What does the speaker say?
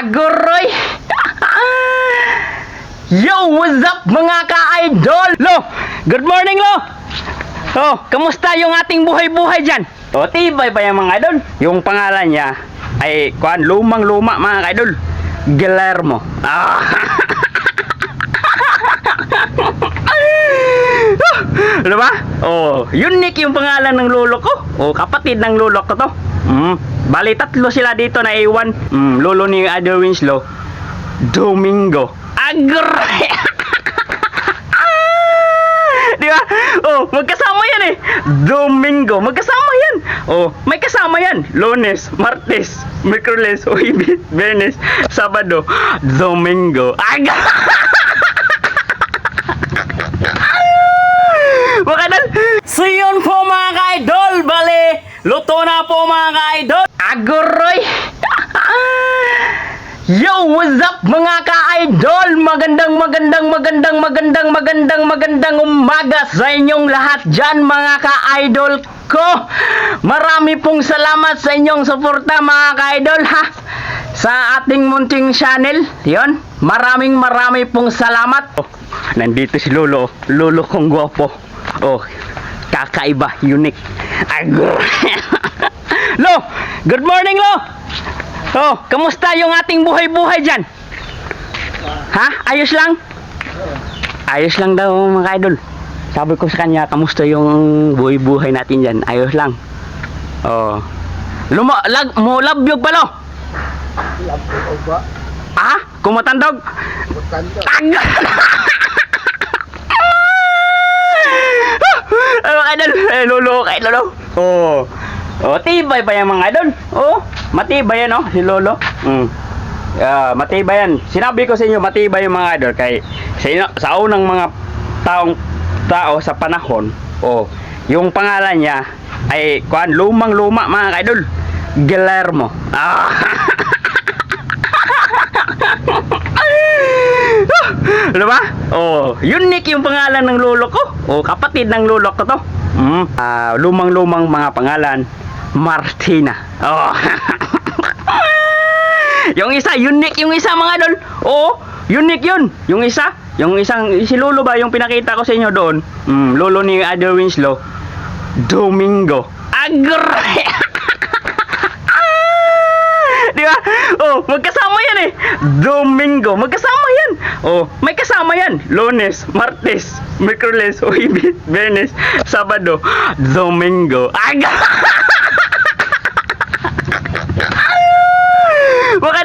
Aguroy! Yo, what's up mga ka-idol? Lo, good morning lo! Oh, kamusta yung ating buhay-buhay dyan? O, tibay pa yung mga idol. Yung pangalan niya ay, kuan, lumang-luma mga ka-idol. Guillermo. Ah. Ano ba? Oh, unique yung pangalan ng lolo ko. Oh, kapatid ng lolo ko to. Mm. Bali, tatlo sila dito na iwan. Mm, lolo ni Idol Winslow. Domingo. Agre! Di ba? Oh, magkasama yan eh. Domingo, magkasama yan. Oh, may kasama yan. Lunes, Martes, Miyerkules, Huwebes, Biyernes, Sabado, Domingo. Aga! Mga idol, so yun po mga ka-idol, bali, mga ka-idol. Aguroy! Yo, what's up mga ka-idol? Magandang, magandang, magandang, magandang, magandang, magandang umaga sa inyong lahat dyan mga ka-idol ko. Marami pong salamat sa inyong suporta mga ka-idol ha. Sa ating munting channel, yon. Maraming maraming pong salamat. Oh, nandito si Lolo, Lolo kong gwapo. Oh, kakaiba, unique. Agor. Lo, good morning Lo. Oh, kamusta yung ating buhay-buhay dyan? Ha? Ayos lang? Ayos lang daw mga idol. Sabi ko sa kanya, kamusta yung buhay-buhay natin dyan? Ayos lang. Oh. Lumo, lag, mo labyog pa lo? Ko ba? Ha? Kumatandog? To. Tagal! Mga idol, eh, lolo, kay lolo. Oh. Tibay pa yung mga idol. Oo, matibay yan, oh, si lolo. Mm. Ah, matibay yan. Sinabi ko sa inyo, matibay yung mga idol. Kay, sa, ino- sa unang mga taong tao sa panahon, oh, yung pangalan niya ay, kuan, lumang-luma, mga idol. Guillermo. Ah. Ano ba? Oh, unique yung pangalan ng lolo ko. Oh, kapatid ng lolo ko to. Mm. Ah, lumang-lumang mga pangalan. Martina. Oh. yung isa, unique yung isa mga idol. Oh, unique yun. Yung isa, yung isang, si lolo ba, yung pinakita ko sa inyo doon. Mm, lolo ni Idol Winslow. Domingo. Agre! Di ba? Oh, magkasama yan eh. Domingo, magkasama yan. Oh, may kasama yan. Lunes, Martes, Miyerkules, Huwebes, Biyernes, Sabado, Domingo. Aga! Bukan